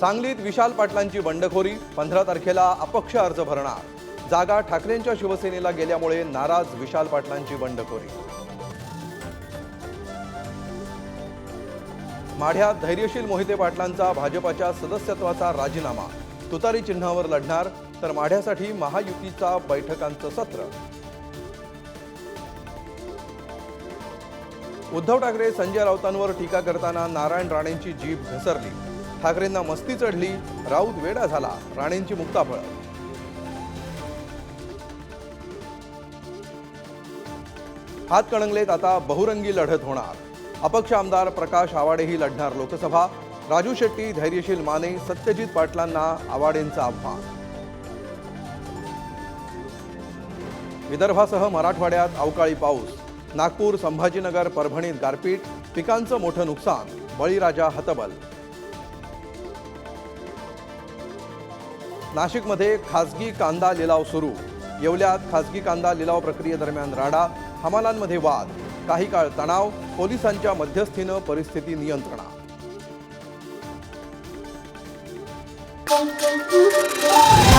सांगलीत विशाल पाटलांची बंडखोरी पंधरा तारखेला अपक्ष अर्ज भरणार. जागा ठाकरेंच्या शिवसेनेला गेल्यामुळे नाराज विशाल पाटलांची बंडखोरी. माढ्यात धैर्यशील मोहिते पाटलांचा भाजपाच्या सदस्यत्वाचा राजीनामा. तुतारी चिन्हावर लढणार तर माढ्यासाठी महायुतीचा बैठकांचं सत्र. उद्धव ठाकरे संजय राऊतांवर टीका करताना नारायण राणेंची जीभ घसरली. ठाकरेंना मस्ती चढली राऊत वेडा झाला राणेंची मुक्ताफळ हातकणंगलेत आता बहुरंगी लढत होणार. अपक्ष आमदार प्रकाश आवाडेही लढणार लोकसभा. राजू शेट्टी धैर्यशील माने सत्यजित पाटलांना आवाडेंचं आव्हान. विदर्भासह मराठवाड्यात अवकाळी पाऊस. नागपूर संभाजीनगर परभणीत गारपीट. पिकांचं मोठं नुकसान. बळीराजा हतबल. नाशिकमध्ये खासगी कांदा लिलाव सुरू येवल्यात खासगी कांदा लिलाव प्रक्रियेदरम्यान राडा हमालांमध्ये वाद काही काळ तणाव पोलिसांच्या मध्यस्थीनं परिस्थिती नियंत्रणात Thank you.